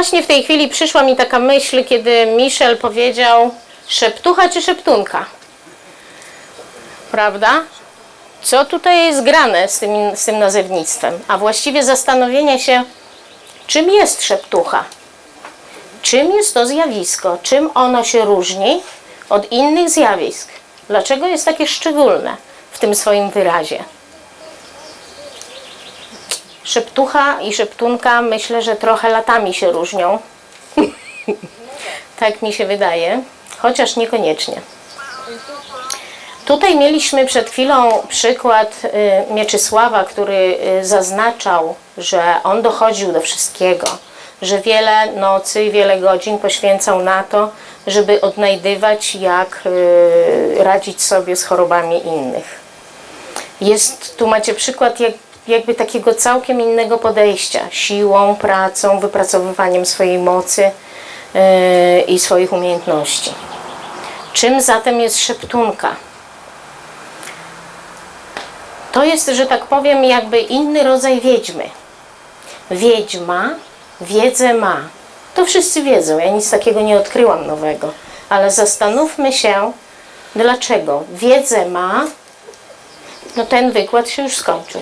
właśnie w tej chwili przyszła mi taka myśl, kiedy Michel powiedział szeptucha czy szeptunka. Prawda? Co tutaj jest grane z tym, z tym nazewnictwem? A właściwie zastanowienie się, czym jest szeptucha? Czym jest to zjawisko? Czym ono się różni od innych zjawisk? Dlaczego jest takie szczególne w tym swoim wyrazie? Szeptucha i szeptunka myślę, że trochę latami się różnią. tak mi się wydaje, chociaż niekoniecznie. Tutaj mieliśmy przed chwilą przykład y, Mieczysława, który y, zaznaczał, że on dochodził do wszystkiego, że wiele nocy i wiele godzin poświęcał na to, żeby odnajdywać, jak y, radzić sobie z chorobami innych. Jest, tu macie przykład jak, jakby takiego całkiem innego podejścia, siłą, pracą, wypracowywaniem swojej mocy yy, i swoich umiejętności. Czym zatem jest szeptunka? To jest, że tak powiem, jakby inny rodzaj wiedźmy. Wiedźma wiedzę ma. To wszyscy wiedzą, ja nic takiego nie odkryłam nowego. Ale zastanówmy się, dlaczego wiedzę ma, no ten wykład się już skończył.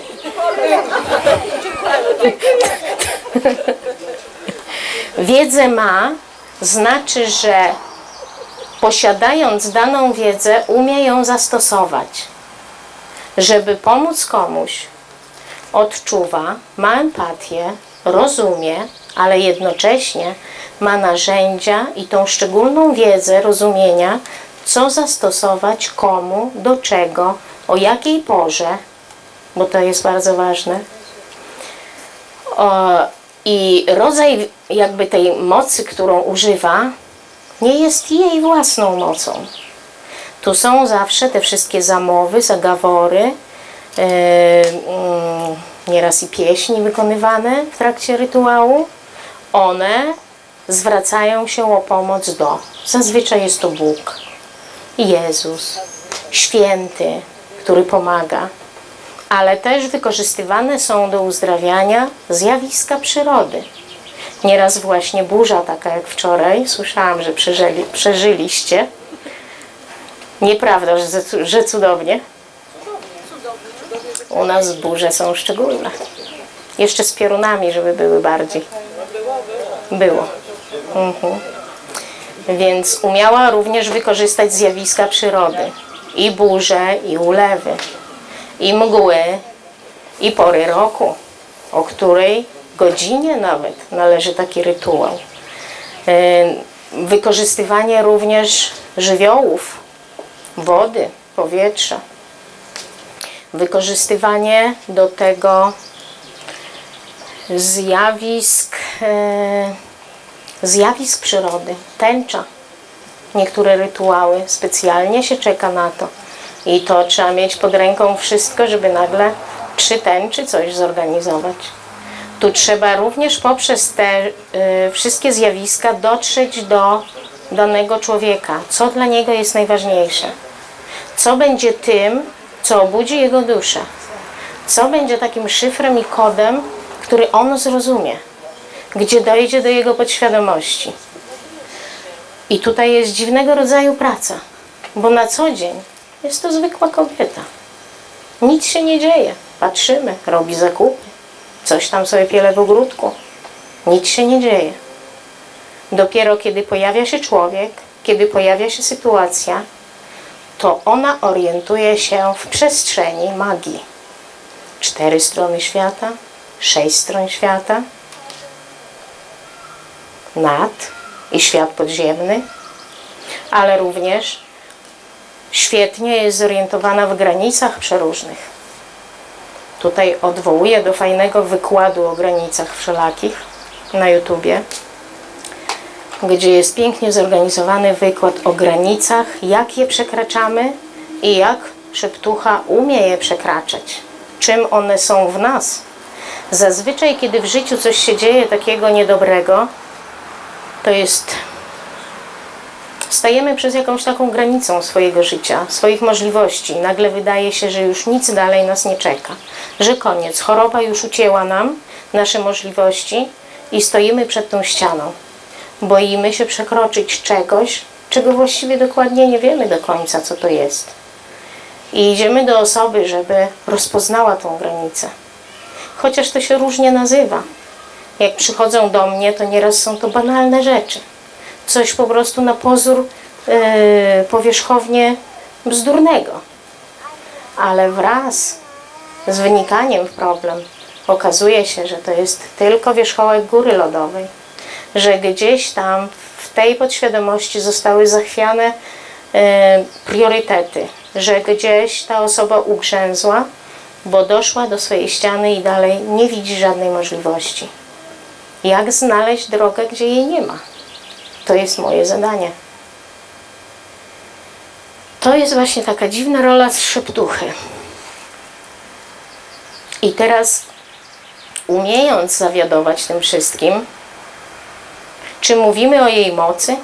Wiedzę ma znaczy, że posiadając daną wiedzę, umie ją zastosować. Żeby pomóc komuś, odczuwa, ma empatię, rozumie, ale jednocześnie ma narzędzia i tą szczególną wiedzę rozumienia, co zastosować komu, do czego, o jakiej porze, bo to jest bardzo ważne. I rodzaj jakby tej mocy, którą używa, nie jest jej własną mocą. Tu są zawsze te wszystkie zamowy, zagawory, yy, mm, nieraz i pieśni wykonywane w trakcie rytuału. One zwracają się o pomoc do. Zazwyczaj jest to Bóg, Jezus, święty, który pomaga, ale też wykorzystywane są do uzdrawiania zjawiska przyrody. Nieraz właśnie burza, taka jak wczoraj, słyszałam, że przeżyli, przeżyliście. Nieprawda, że, że cudownie. U nas burze są szczególne. Jeszcze z piorunami, żeby były bardziej. Było. Mhm. Więc umiała również wykorzystać zjawiska przyrody. I burze, i ulewy, i mgły, i pory roku, o której godzinie nawet należy taki rytuał. Yy, Wykorzystywanie również żywiołów, wody, powietrza. Wykorzystywanie do tego zjawisk, e, zjawisk przyrody, tęcza. Niektóre rytuały specjalnie się czeka na to. I to trzeba mieć pod ręką wszystko, żeby nagle przy tęczy coś zorganizować. Tu trzeba również poprzez te y, wszystkie zjawiska dotrzeć do danego człowieka, co dla niego jest najważniejsze. Co będzie tym, co obudzi jego duszę. Co będzie takim szyfrem i kodem, który on zrozumie, gdzie dojdzie do jego podświadomości. I tutaj jest dziwnego rodzaju praca, bo na co dzień jest to zwykła kobieta. Nic się nie dzieje. Patrzymy, robi zakupy, coś tam sobie piele w ogródku. Nic się nie dzieje. Dopiero kiedy pojawia się człowiek, kiedy pojawia się sytuacja, to ona orientuje się w przestrzeni magii. Cztery strony świata, sześć stron świata, nad i świat podziemny, ale również świetnie jest zorientowana w granicach przeróżnych. Tutaj odwołuję do fajnego wykładu o granicach wszelakich na YouTubie, gdzie jest pięknie zorganizowany wykład o granicach, jak je przekraczamy i jak szeptucha umie je przekraczać. Czym one są w nas. Zazwyczaj, kiedy w życiu coś się dzieje takiego niedobrego, to jest stajemy przez jakąś taką granicą swojego życia, swoich możliwości. Nagle wydaje się, że już nic dalej nas nie czeka, że koniec, choroba już ucięła nam nasze możliwości i stoimy przed tą ścianą. Boimy się przekroczyć czegoś, czego właściwie dokładnie nie wiemy do końca, co to jest. I idziemy do osoby, żeby rozpoznała tą granicę. Chociaż to się różnie nazywa. Jak przychodzą do mnie, to nieraz są to banalne rzeczy. Coś po prostu na pozór yy, powierzchownie bzdurnego. Ale wraz z wynikaniem w problem okazuje się, że to jest tylko wierzchołek góry lodowej, że gdzieś tam w tej podświadomości zostały zachwiane e, priorytety, że gdzieś ta osoba ugrzęzła, bo doszła do swojej ściany i dalej nie widzi żadnej możliwości. Jak znaleźć drogę, gdzie jej nie ma? To jest moje zadanie. To jest właśnie taka dziwna rola z. I teraz, umiejąc zawiadować tym wszystkim, czy mówimy o jej mocy?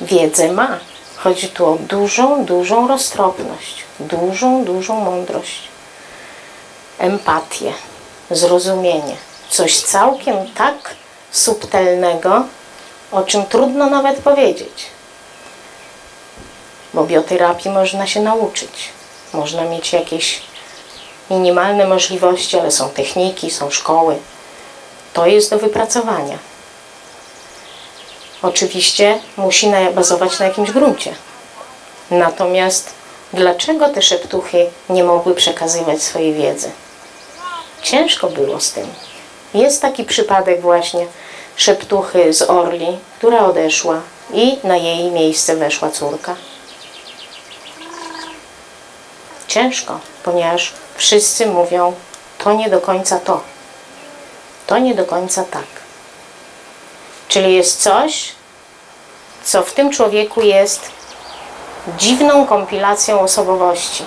Wiedzę ma. Chodzi tu o dużą, dużą roztropność, dużą, dużą mądrość, empatię, zrozumienie. Coś całkiem tak subtelnego, o czym trudno nawet powiedzieć. Bo bioterapii można się nauczyć. Można mieć jakieś minimalne możliwości, ale są techniki, są szkoły. To jest do wypracowania. Oczywiście musi bazować na jakimś gruncie. Natomiast dlaczego te szeptuchy nie mogły przekazywać swojej wiedzy? Ciężko było z tym. Jest taki przypadek właśnie szeptuchy z Orli, która odeszła i na jej miejsce weszła córka. Ciężko, ponieważ wszyscy mówią, to nie do końca to. To nie do końca tak. Czyli jest coś, co w tym człowieku jest dziwną kompilacją osobowości,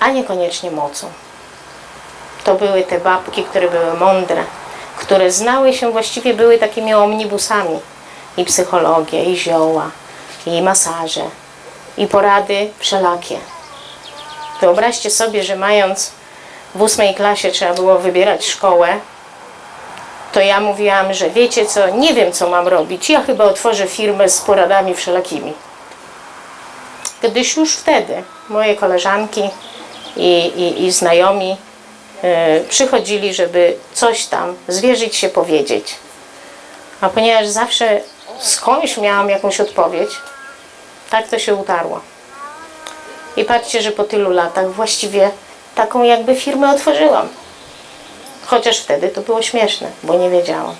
a niekoniecznie mocą. To były te babki, które były mądre, które znały się, właściwie były takimi omnibusami. I psychologię, i zioła, i masaże, i porady wszelakie. Wyobraźcie sobie, że mając w ósmej klasie trzeba było wybierać szkołę, to ja mówiłam, że wiecie co, nie wiem co mam robić, ja chyba otworzę firmę z poradami wszelakimi. Gdyż już wtedy moje koleżanki i, i, i znajomi przychodzili, żeby coś tam zwierzyć się, powiedzieć. A ponieważ zawsze skądś miałam jakąś odpowiedź, tak to się utarło. I patrzcie, że po tylu latach właściwie taką jakby firmę otworzyłam. Chociaż wtedy to było śmieszne, bo nie wiedziałam.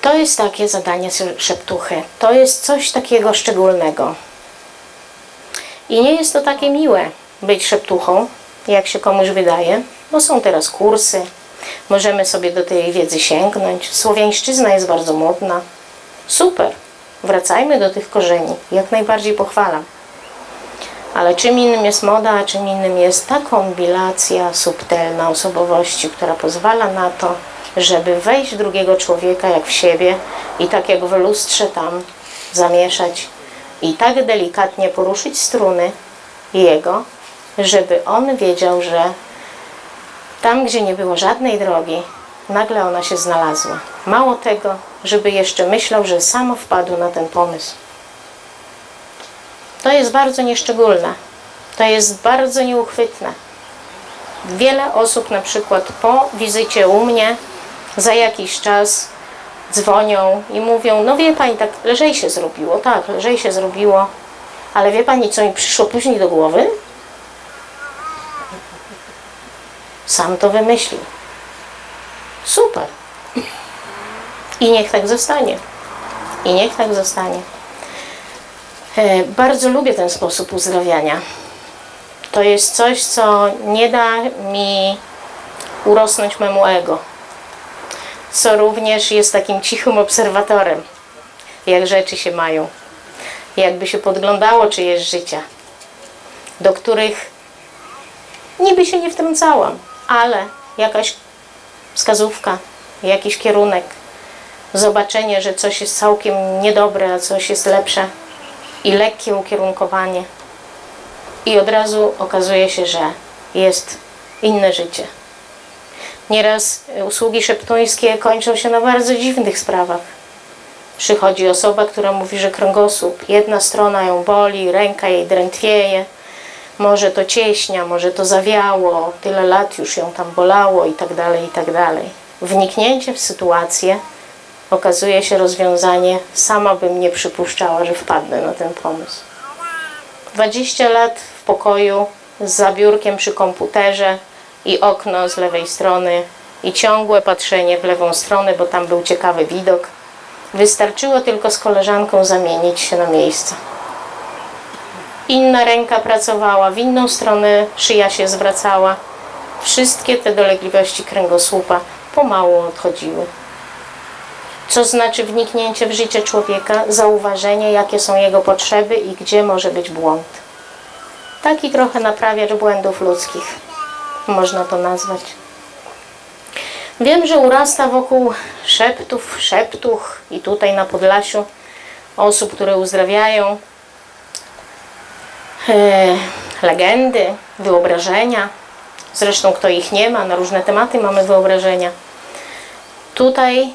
To jest takie zadanie szeptuchy. To jest coś takiego szczególnego. I nie jest to takie miłe być szeptuchą, jak się komuś wydaje, bo są teraz kursy, możemy sobie do tej wiedzy sięgnąć. Słowiańszczyzna jest bardzo modna. Super. Wracajmy do tych korzeni. Jak najbardziej pochwalam. Ale czym innym jest moda, a czym innym jest ta kompilacja subtelna osobowości, która pozwala na to, żeby wejść drugiego człowieka jak w siebie i tak jak w lustrze tam zamieszać i tak delikatnie poruszyć struny jego, żeby on wiedział, że tam, gdzie nie było żadnej drogi, nagle ona się znalazła. Mało tego, żeby jeszcze myślał, że sam wpadł na ten pomysł. To jest bardzo nieszczególne. To jest bardzo nieuchwytne. Wiele osób na przykład po wizycie u mnie za jakiś czas dzwonią i mówią, no wie Pani, tak lżej się zrobiło, tak, lżej się zrobiło, ale wie Pani, co mi przyszło później do głowy? Sam to wymyślił. Super. I niech tak zostanie. I niech tak zostanie. E, bardzo lubię ten sposób uzdrawiania. To jest coś, co nie da mi urosnąć memu ego, co również jest takim cichym obserwatorem, jak rzeczy się mają, jakby się podglądało czyjeś życia, do których niby się nie wtrącałam, ale jakaś wskazówka, jakiś kierunek, zobaczenie, że coś jest całkiem niedobre, a coś jest lepsze i lekkie ukierunkowanie. I od razu okazuje się, że jest inne życie. Nieraz usługi szeptuńskie kończą się na bardzo dziwnych sprawach. Przychodzi osoba, która mówi, że kręgosłup, jedna strona ją boli, ręka jej drętwieje, może to cieśnia, może to zawiało, tyle lat już ją tam bolało i tak dalej, i tak dalej. Wniknięcie w sytuację okazuje się rozwiązanie, sama bym nie przypuszczała, że wpadnę na ten pomysł. 20 lat w pokoju z zabiórkiem przy komputerze i okno z lewej strony i ciągłe patrzenie w lewą stronę, bo tam był ciekawy widok. Wystarczyło tylko z koleżanką zamienić się na miejsce. Inna ręka pracowała, w inną stronę szyja się zwracała. Wszystkie te dolegliwości kręgosłupa pomału odchodziły. Co znaczy wniknięcie w życie człowieka, zauważenie, jakie są jego potrzeby i gdzie może być błąd. Taki trochę naprawiacz błędów ludzkich, można to nazwać. Wiem, że urasta wokół szeptów, szeptuch i tutaj na Podlasiu osób, które uzdrawiają, legendy, wyobrażenia. Zresztą kto ich nie ma, na różne tematy mamy wyobrażenia. Tutaj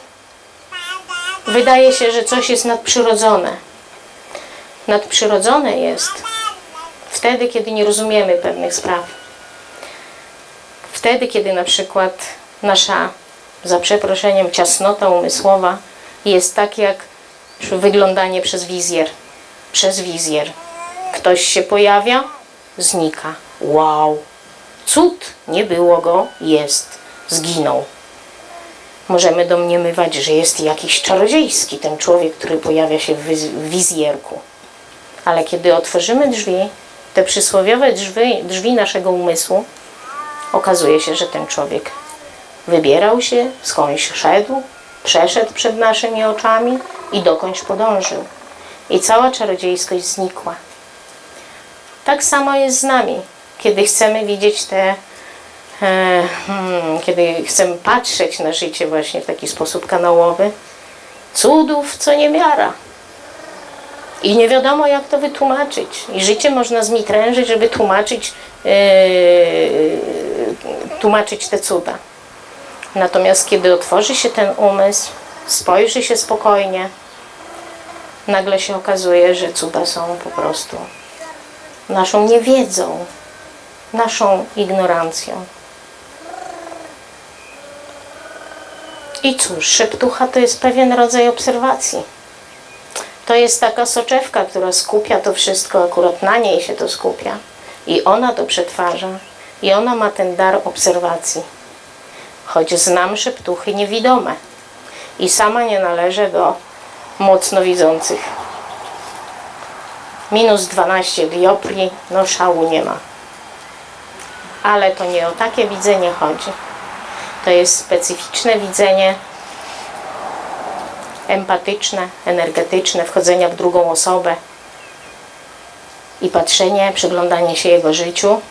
wydaje się, że coś jest nadprzyrodzone. Nadprzyrodzone jest wtedy, kiedy nie rozumiemy pewnych spraw. Wtedy, kiedy na przykład nasza, za przeproszeniem, ciasnota umysłowa jest tak jak wyglądanie przez wizjer. Przez wizjer. Ktoś się pojawia, znika. Wow! Cud! Nie było go, jest. Zginął. Możemy domniemywać, że jest jakiś czarodziejski ten człowiek, który pojawia się w wiz- w wizjerku. Ale kiedy otworzymy drzwi, te przysłowiowe drzwi, drzwi naszego umysłu, okazuje się, że ten człowiek wybierał się, skądś szedł, przeszedł przed naszymi oczami i dokądś podążył. I cała czarodziejskość znikła. Tak samo jest z nami, kiedy chcemy widzieć te, e, hmm, kiedy chcemy patrzeć na życie właśnie w taki sposób kanałowy, cudów co niemiara. I nie wiadomo, jak to wytłumaczyć. I życie można zmitrężyć, żeby tłumaczyć, yy, tłumaczyć te cuda. Natomiast kiedy otworzy się ten umysł, spojrzy się spokojnie, nagle się okazuje, że cuda są po prostu naszą niewiedzą, naszą ignorancją. I cóż, szeptucha to jest pewien rodzaj obserwacji. To jest taka soczewka, która skupia to wszystko, akurat na niej się to skupia. I ona to przetwarza. I ona ma ten dar obserwacji. Choć znam szeptuchy niewidome. I sama nie należę do mocno widzących. Minus 12 dioptrii, no szału nie ma. Ale to nie o takie widzenie chodzi. To jest specyficzne widzenie empatyczne, energetyczne, wchodzenia w drugą osobę i patrzenie, przyglądanie się jego życiu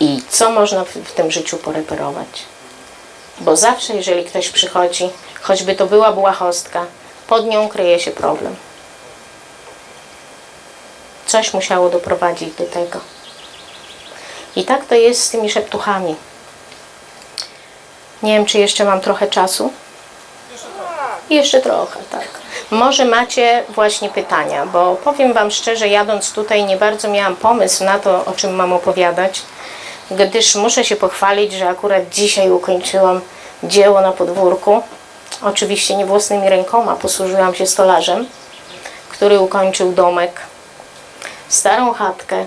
i co można w, tym życiu poreperować. Bo zawsze, jeżeli ktoś przychodzi, choćby to była błahostka, pod nią kryje się problem. Coś musiało doprowadzić do tego. I tak to jest z tymi szeptuchami. Nie wiem, czy jeszcze mam trochę czasu. Jeszcze trochę, tak. Może macie właśnie pytania, bo powiem Wam szczerze, jadąc tutaj nie bardzo miałam pomysł na to, o czym mam opowiadać, gdyż muszę się pochwalić, że akurat dzisiaj ukończyłam dzieło na podwórku. Oczywiście nie własnymi rękoma, posłużyłam się stolarzem, który ukończył domek, starą chatkę,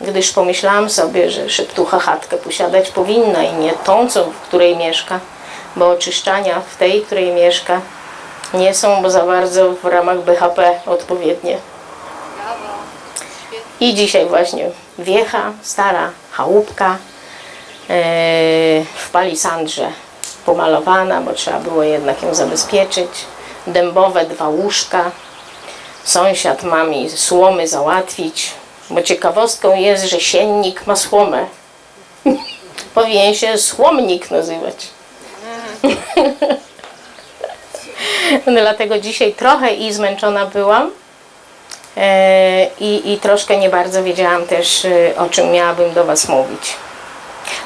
gdyż pomyślałam sobie, że szeptucha chatkę posiadać powinna i nie tą, co, w której mieszka, bo oczyszczania w tej, której mieszka, nie są za bardzo w ramach BHP odpowiednie. I dzisiaj właśnie wiecha, stara chałupka yy, w palisandrze pomalowana, bo trzeba było jednak ją zabezpieczyć. Dębowe dwa łóżka. Sąsiad ma mi słomy załatwić, bo ciekawostką jest, że siennik ma słomę. Powinien się słomnik nazywać. Dlatego dzisiaj trochę i zmęczona byłam, E, I, I troszkę nie bardzo wiedziałam też, e, o czym miałabym do Was mówić.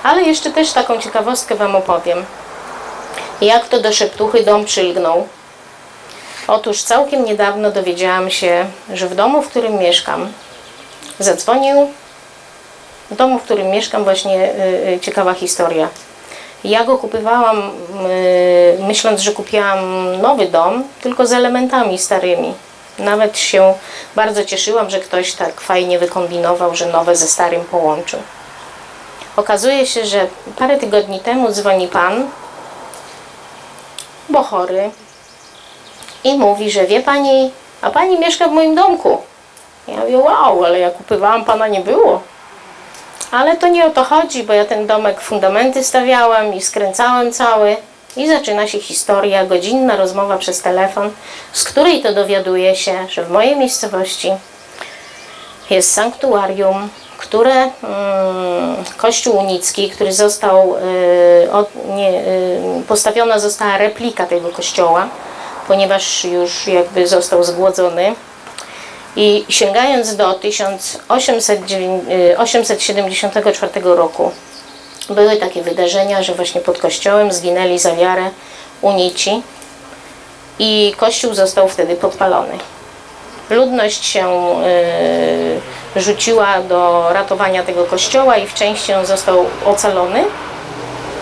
Ale jeszcze też taką ciekawostkę Wam opowiem. Jak to do szeptuchy dom przylgnął. Otóż całkiem niedawno dowiedziałam się, że w domu, w którym mieszkam, zadzwonił. W domu, w którym mieszkam, właśnie y, y, ciekawa historia. Ja go kupowałam, y, myśląc, że kupiłam nowy dom, tylko z elementami starymi. Nawet się bardzo cieszyłam, że ktoś tak fajnie wykombinował, że nowe ze starym połączył. Okazuje się, że parę tygodni temu dzwoni pan, bo chory, i mówi, że wie pani, a pani mieszka w moim domku. Ja mówię, wow, ale ja kupywałam, pana nie było. Ale to nie o to chodzi, bo ja ten domek fundamenty stawiałam i skręcałem cały. I zaczyna się historia, godzinna rozmowa przez telefon, z której to dowiaduje się, że w mojej miejscowości jest sanktuarium, które mm, Kościół unicki, który został, y, nie, y, postawiona została replika tego kościoła, ponieważ już jakby został zgłodzony. I sięgając do 1874 roku, były takie wydarzenia, że właśnie pod kościołem zginęli za wiarę unici i kościół został wtedy podpalony. Ludność się y, rzuciła do ratowania tego kościoła i w części on został ocalony.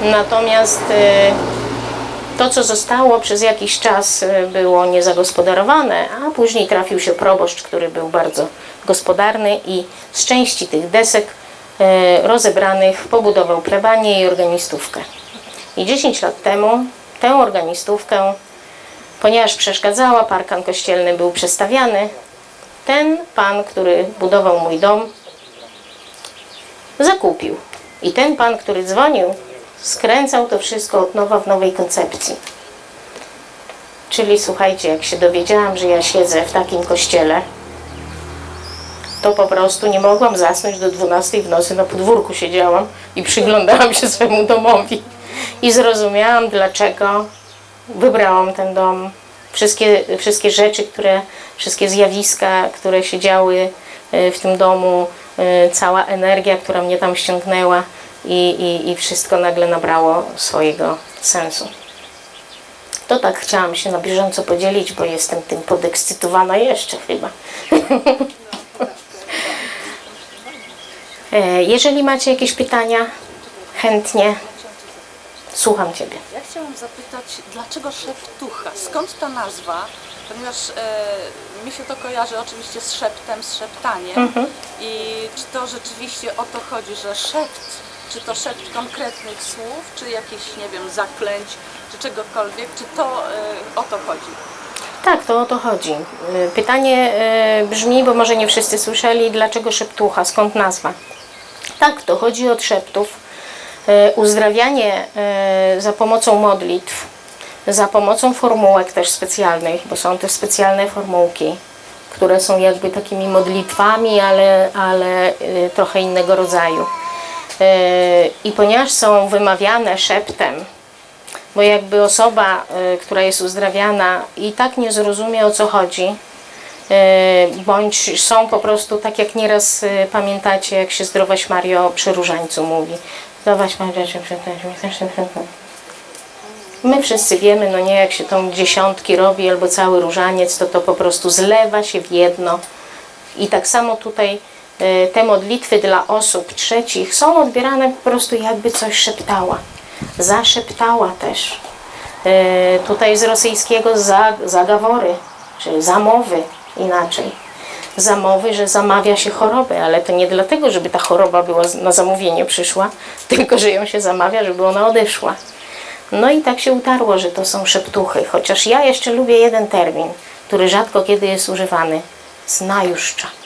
Natomiast y, to, co zostało przez jakiś czas y, było niezagospodarowane, a później trafił się proboszcz, który był bardzo gospodarny i z części tych desek y, rozebranych pobudował plebanię i organistówkę. I 10 lat temu tę organistówkę, ponieważ przeszkadzała, parkan kościelny był przestawiany, ten pan, który budował mój dom, zakupił. I ten pan, który dzwonił, skręcał to wszystko od nowa w nowej koncepcji. Czyli słuchajcie, jak się dowiedziałam, że ja siedzę w takim kościele, to po prostu nie mogłam zasnąć do 12 w nocy, na podwórku siedziałam i przyglądałam się swemu domowi. I zrozumiałam, dlaczego wybrałam ten dom. Wszystkie, wszystkie rzeczy, które, wszystkie zjawiska, które się działy e, w tym domu, e, cała energia, która mnie tam ściągnęła i, i, i wszystko nagle nabrało swojego sensu. To tak chciałam się na bieżąco podzielić, bo jestem tym podekscytowana jeszcze chyba. E, Jeżeli macie jakieś pytania, chętnie słucham Ciebie. Ja chciałam zapytać, dlaczego szeptucha? Skąd ta nazwa? Ponieważ e, mi się to kojarzy oczywiście z szeptem, z szeptaniem. Mhm. I czy to rzeczywiście o to chodzi, że szept, czy to szept konkretnych słów, czy jakichś, nie wiem, zaklęć, czy czegokolwiek, czy to e, o to chodzi? Tak, to o to chodzi. Y, Pytanie y, brzmi, bo może nie wszyscy słyszeli, dlaczego szeptucha, skąd nazwa? Tak, to chodzi od szeptów. Y, Uzdrawianie y, za pomocą modlitw, za pomocą formułek też specjalnych, bo są też specjalne formułki, które są jakby takimi modlitwami, ale, ale y, trochę innego rodzaju. Y, I ponieważ są wymawiane szeptem, bo jakby osoba, y, która jest uzdrawiana i tak nie zrozumie o co chodzi, y, bądź są po prostu, tak jak nieraz pamiętacie, jak się zdrowaś Mario przy różańcu mówi. Zdrowaś Mario, czy My wszyscy wiemy, no nie, jak się tą dziesiątki robi albo cały różaniec, to to po prostu zlewa się w jedno. I tak samo tutaj te modlitwy dla osób trzecich są odbierane po prostu jakby coś szeptała. Zaszeptała też. Y, Tutaj z rosyjskiego za, zagawory, czy zamowy inaczej. Zamowy, że zamawia się chorobę, ale to nie dlatego, żeby ta choroba była na zamówienie przyszła, tylko że ją się zamawia, żeby ona odeszła. No i tak się utarło, że to są szeptuchy, chociaż ja jeszcze lubię jeden termin, który rzadko kiedy jest używany. Znajuszcza.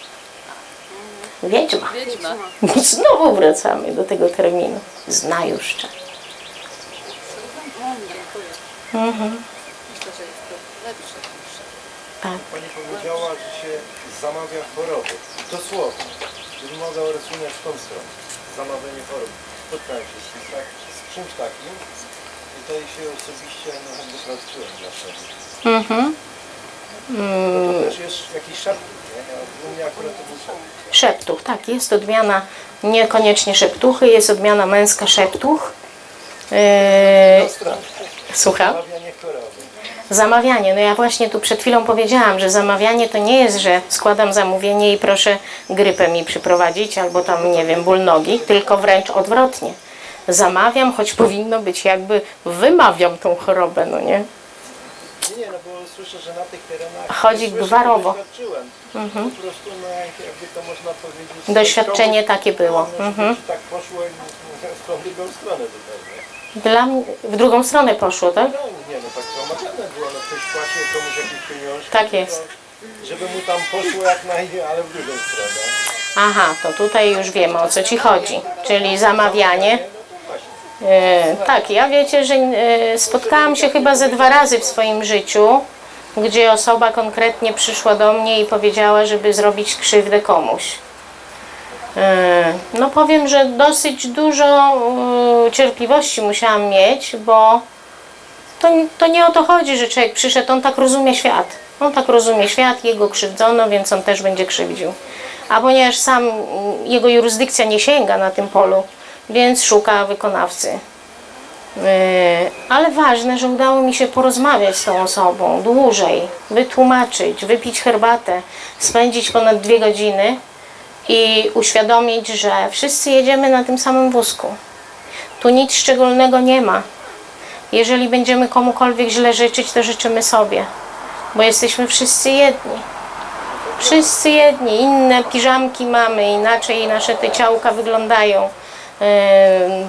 Wiedźma. Wiedźma. Znowu wracamy do tego terminu. Znajuszcza. Myślę, że jest to lepsze niż Tak. Pani powiedziała, że się zamawia choroby. Dosłownie. Gdybym mogła rozwinąć w tą stronę. Zamawianie chorób. Spotkałem się z, tym, tak, z czymś takim i to się osobiście no, sprawdziłem dla siebie. Mhm. No to też jest jakiś szeptuk, szeptuch. Tak, jest odmiana niekoniecznie szeptuchy, jest odmiana męska szeptuch. Stronę. słucham? Zamawianie. No ja właśnie tu przed chwilą powiedziałam, że zamawianie to nie jest, że składam zamówienie i proszę grypę mi przyprowadzić albo tam, nie wiem, ból nogi, tylko wręcz odwrotnie. Zamawiam, choć powinno być jakby wymawiam tą chorobę, no nie? Nie, no bo słyszę, że na tych terenach... Chodzi słyszę, gwarowo. Doświadczyłem. Po prostu, no jakby to można powiedzieć... Doświadczenie takie było. Mhm. Mhm. Tak poszło w drugą stronę zupełnie. Dla mnie, w drugą stronę poszło, tak? No nie, no tak zamawiane było, no ktoś płacił komuś jakieś pieniążki. Tak jest. To, żeby mu tam poszło jak naj... ale w drugą stronę. Aha, to tutaj już wiemy o co Ci chodzi. Czyli zamawianie. E, tak, ja wiecie, że e, spotkałam się chyba ze dwa razy w swoim życiu, gdzie osoba konkretnie przyszła do mnie i powiedziała, żeby zrobić krzywdę komuś. E, no powiem, że dosyć dużo cierpliwości musiałam mieć, bo to, to nie o to chodzi, że człowiek przyszedł, on tak rozumie świat. On tak rozumie świat, jego krzywdzono, więc on też będzie krzywdził. A ponieważ sam jego jurysdykcja nie sięga na tym polu, więc szuka wykonawcy. Yy, Ale ważne, że udało mi się porozmawiać z tą osobą dłużej, wytłumaczyć, wypić herbatę, spędzić ponad dwie godziny i uświadomić, że wszyscy jedziemy na tym samym wózku. Tu nic szczególnego nie ma. Jeżeli będziemy komukolwiek źle życzyć, to życzymy sobie, bo jesteśmy wszyscy jedni. Wszyscy jedni, inne piżamki mamy, inaczej nasze te ciałka wyglądają.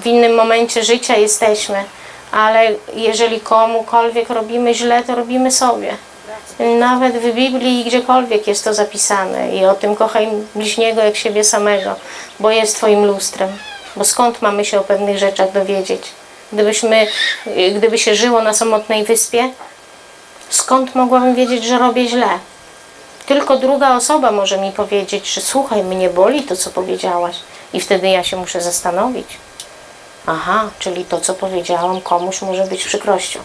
W innym momencie życia jesteśmy, ale jeżeli komukolwiek robimy źle, to robimy sobie. Nawet w Biblii i gdziekolwiek jest to zapisane i o tym kochaj bliźniego jak siebie samego, bo jest Twoim lustrem. Bo skąd mamy się o pewnych rzeczach dowiedzieć? Gdybyśmy, gdyby się żyło na samotnej wyspie, skąd mogłabym wiedzieć, że robię źle? Tylko druga osoba może mi powiedzieć, że słuchaj, mnie boli to, co powiedziałaś. I wtedy ja się muszę zastanowić. Aha, czyli to, co powiedziałam, komuś może być przykrością.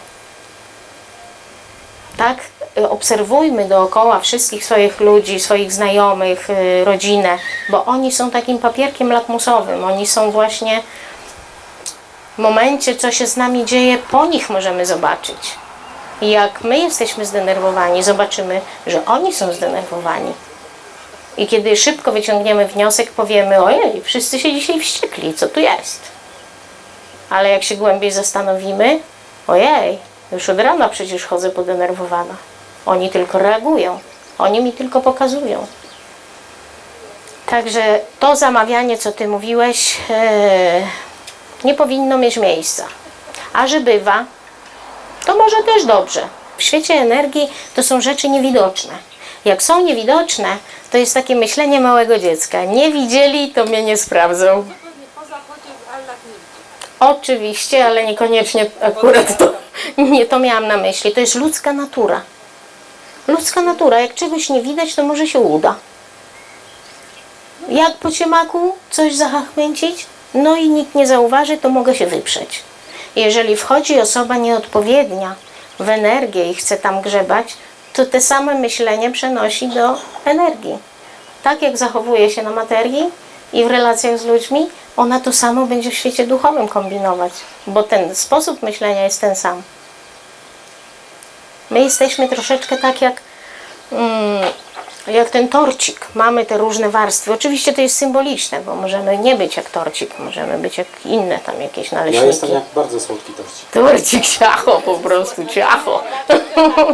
Tak? Y, Obserwujmy dookoła wszystkich swoich ludzi, swoich znajomych, y, rodzinę, bo oni są takim papierkiem lakmusowym. Oni są właśnie w momencie, co się z nami dzieje, po nich możemy zobaczyć. Jak my jesteśmy zdenerwowani, zobaczymy, że oni są zdenerwowani. I kiedy szybko wyciągniemy wniosek, powiemy: Ojej, wszyscy się dzisiaj wściekli, co tu jest? Ale jak się głębiej zastanowimy, ojej, już od rana przecież chodzę podenerwowana. Oni tylko reagują, oni mi tylko pokazują. Także to zamawianie, co ty mówiłeś, e, nie powinno mieć miejsca. A że bywa, to może też dobrze. W świecie energii to są rzeczy niewidoczne. Jak są niewidoczne, to jest takie myślenie małego dziecka. Nie widzieli, to mnie nie sprawdzą. Oczywiście, ale niekoniecznie akurat to, nie to miałam na myśli. To jest ludzka natura. Ludzka natura. Jak czegoś nie widać, to może się uda. Jak po ciemaku coś zachachmęcić, no i nikt nie zauważy, to mogę się wyprzeć. Jeżeli wchodzi osoba nieodpowiednia w energię i chce tam grzebać, to te same myślenie przenosi do energii. Tak jak zachowuje się na materii i w relacjach z ludźmi, ona to samo będzie w świecie duchowym kombinować, bo ten sposób myślenia jest ten sam. My jesteśmy troszeczkę tak jak, mm, jak ten torcik. Mamy te różne warstwy. Oczywiście to jest symboliczne, bo możemy nie być jak torcik, możemy być jak inne tam jakieś Ja naleśniki. jestem jak bardzo słodki torcik. Torcik ciacho, po prostu ciacho.